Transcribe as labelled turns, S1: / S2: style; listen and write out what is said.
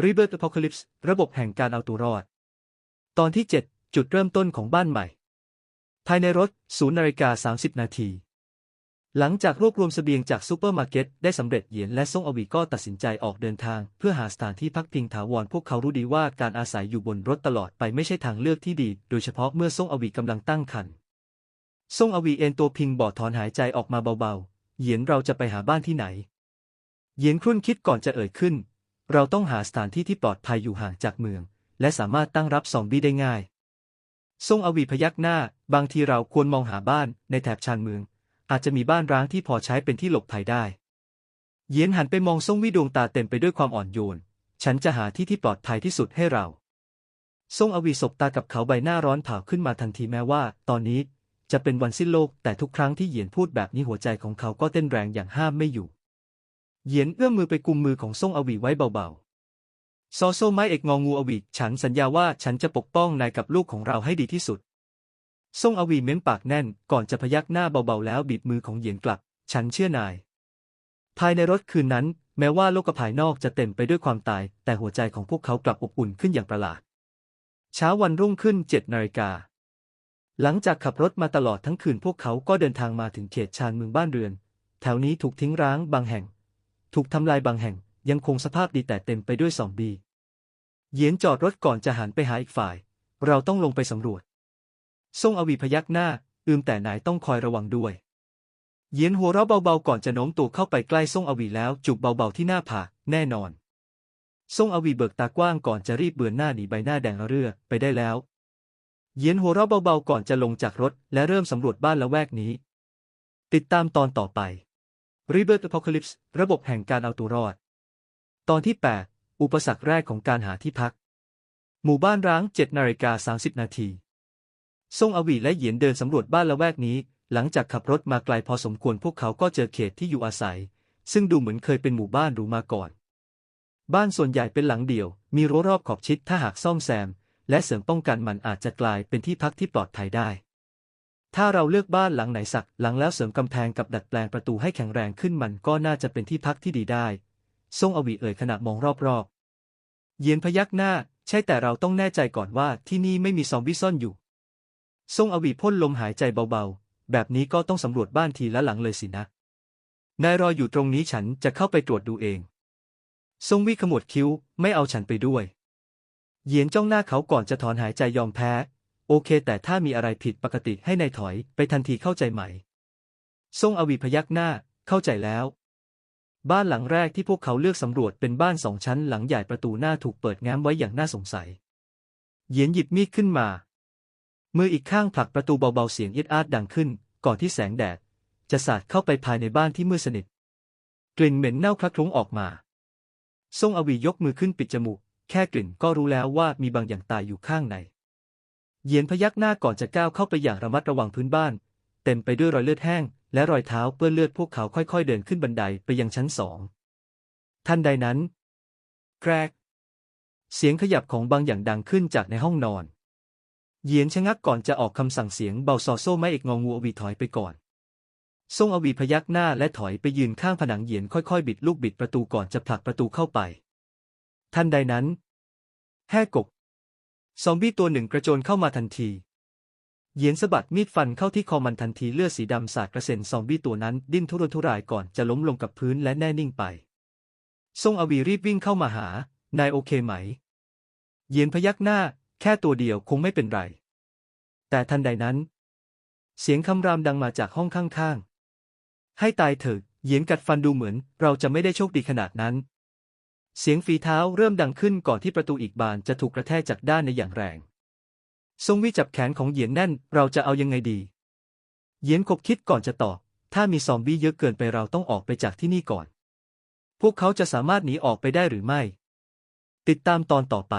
S1: Rebirth Apocalypse ระบบแห่งการเอาตัวรอด ตอนที่ 7 จุดเริ่มต้นของบ้านใหม่ ภายในรถ0นาฬิกา30 นาที หลังจากรวบรวมเสบียงจากซูเปอร์มาร์เก็ตได้สำเร็จเหยียนและซ่งอวีก็ตัดสินใจออกเดินทาง เพื่อหาสถานที่พักพิงถาวรพวกเขารู้ดีว่าการอาศัยอยู่บนรถตลอดไปไม่ใช่ทางเลือกที่ดี โดยเฉพาะเมื่อซ่งอวีกำลังตั้งครรภ์ซ่งอวีเอ็นตัวพิงบอดถอนหายใจออกมาเบาๆ เหยียนเราจะไปหาบ้านที่ไหน เหยียนครุ่นคิดก่อนจะเอ่ยขึ้น เราต้องหาสถานที่ที่ปลอดภัยอยู่ห่างจากเมือง และสามารถตั้งรับซอมบี้ได้ง่ายซ่งอวีพยักหน้า บางทีเราควรมองหาบ้านในแถบชานเมือง อาจจะมีบ้านร้างที่พอใช้เป็นที่หลบภัยได้ เยียนหันไปมองซ่งวิดวงตาเต็มไปด้วยความอ่อนโยน ฉันจะหาที่ที่ปลอดภัยที่สุดให้เราซ่งอวีสบตากับเขาใบหน้าร้อนเผาขึ้นมาทันทีแม้ว่า ตอนนี้จะเป็นวันสิ้นโลกแต่ทุกครั้งที่เหยียนพูดแบบนี้หัวใจของเขาก็เต้นแรงอย่างห้ามไม่อยู่ เหยียนเอื้อมมือไปกุมมือของซ่งอวีไว้เบาๆ ซอโซไม้เอกงองูอวีฉันสัญญาว่าฉันจะปกป้องนายกับลูกของเราให้ดีที่สุด ซ่งอวีเม้มปากแน่นก่อนจะพยักหน้าเบาๆแล้วบีบมือของเหยียนกลับ ฉันเชื่อนาย ภายในรถคืนนั้น แม้ว่าโลกภายนอกจะเต็มไปด้วยความตาย แต่หัวใจของพวกเขากลับอบอุ่นขึ้นอย่างประหลาด เช้าวันรุ่งขึ้นเจ็ดนาฬิกาหลังจากขับรถมาตลอดทั้งคืนพวกเขาก็เดินทางมาถึงเขตชานเมืองบ้านเรือน แถวนี้ถูกทิ้งร้างบางแห่ง ถูกทำลายบางแห่งยังคงสภาพดีแต่เต็มไปด้วยซอมบี้เหยียนจอดรถก่อนจะหันไปหาอีกฝ่าย เราต้องลงไปสำรวจซ่งอวีพยักหน้า อืมแต่นายต้องคอยระวังด้วย เหยียนหัวเราะเบาๆก่อนจะโน้มตัวเข้าไปใกล้ซ่งอวีแล้วจูบเบาๆที่หน้าผากแน่นอนซ่งอวีเบิกตากว้างก่อนจะรีบเบือนหน้าหนีใบหน้าแดงเรือไปได้แล้วเหยียนหัวเราะเบาๆก่อนจะลงจากรถและเริ่มสำรวจบ้านละแวกนี้ ติดตามตอนต่อไป Rebirth Apocalypse ระบบแห่งการเอาตัวรอด ตอนที่ 8 อุปสรรคแรกของการหาที่พัก หมู่บ้านร้าง7นาฬิกา30 นาทีซ่งอวีและเหยียนเดินสำรวจบ้านละแวกนี้ หลังจากขับรถมาไกลพอสมควรพวกเขาก็เจอเขตที่อยู่อาศัย ซึ่งดูเหมือนเคยเป็นหมู่บ้านหรูมาก่อน บ้านส่วนใหญ่เป็นหลังเดี่ยว มีรั้วรอบขอบชิดถ้าหากซ่อมแซม และเสริมป้องกันมันอาจจะกลายเป็นที่พักที่ปลอดภัยได้ ถ้าเราเลือกบ้านหลังไหนสักหลังแล้วเสริมกำแพงกับดัดแปลงประตูให้แข็งแรงขึ้นมันก็น่าจะเป็นที่พักที่ดีได้ซ่งอวีเอ่ยขณะมองรอบๆ เยียนพยักหน้า ใช่แต่เราต้องแน่ใจก่อนว่าที่นี่ไม่มีซอมบี้ซ่อนอยู่ซ่งอวีพ่นลมหายใจเบาๆ แบบนี้ก็ต้องสำรวจบ้านทีละหลังเลยสินะ นายรออยู่ตรงนี้ฉันจะเข้าไปตรวจดูเองซ่งวิขมวดคิ้วไม่เอาฉันไปด้วย เยียนจ้องหน้าเขาก่อนจะถอนหายใจยอมแพ้ โอเค แต่ถ้ามีอะไรผิดปกติให้นายถอยไปทันทีเข้าใจไหมซ่งอวีพยักหน้า เข้าใจแล้ว บ้านหลังแรกที่พวกเขาเลือกสำรวจเป็นบ้านสองชั้นหลังใหญ่ประตูหน้าถูกเปิดแง้มไว้อย่างน่าสงสัย เหยียนหยิบมีดขึ้นมา มืออีกข้างผลักประตูเบาๆเสียงเอียดอาดดังขึ้น ก่อนที่แสงแดด จะสาดเข้าไปภายในบ้านที่มืดสนิท กลิ่นเหม็นเน่าคละคลุ้งออกมาซ่งอวียกมือขึ้นปิดจมูก แค่กลิ่นก็รู้แล้วว่ามีบางอย่างตายอยู่ข้างใน เหยียนพยักหน้าก่อนจะก้าวเข้าไปอย่างระมัดระวังพื้นบ้าน เต็มไปด้วยรอยเลือดแห้ง และรอยเท้าเปื้อนเลือดพวกเขาค่อยๆเดินขึ้นบันไดไปยังชั้นสองทันใดนั้น แกรก เสียงขยับของบางอย่างดังขึ้นจากในห้องนอน เหยียนชะงักก่อนจะออกคำสั่งเสียงเบาซอโซ่ไม่เอกงองูอวีถอยไปก่อนซ่งอวีพยักหน้าและถอยไปยืนข้างผนังเหยียนค่อยๆ บิดลูกบิดประตูก่อนจะผลักประตูเข้าไป ทันใดนั้น แห่กก ซอมบี้ตัวหนึ่งกระโจนเข้ามาทันทีเหยียนสะบัดมีดฟันเข้าที่คอมันทันทีเลือดสีดำสาดกระเซ็นซอมบี้ตัวนั้นดิ้นทุรนทุรายก่อนจะล้มลงกับพื้นและแน่นิ่งไปซ่งอวีรีบวิ่งเข้ามาหา นายโอเคไหมเหยียนพยักหน้า แค่ตัวเดียวคงไม่เป็นไร แต่ทันใดนั้น เสียงคำรามดังมาจากห้องข้างๆ ให้ตายเถิดเหยียนกัดฟันดูเหมือน เราจะไม่ได้โชคดีขนาดนั้น เสียงฝีเท้าเริ่มดังขึ้นก่อนที่ประตูอีกบานจะถูกกระแทกจากด้านในอย่างแรง ทรงวิจับแขนของเหยียนแน่น เราจะเอายังไงดี เหยียนคบคิดก่อนจะตอบ ถ้ามีซอมบี้เยอะเกินไปเราต้องออกไปจากที่นี่ก่อน พวกเขาจะสามารถหนีออกไปได้หรือไม่ ติดตามตอนต่อไป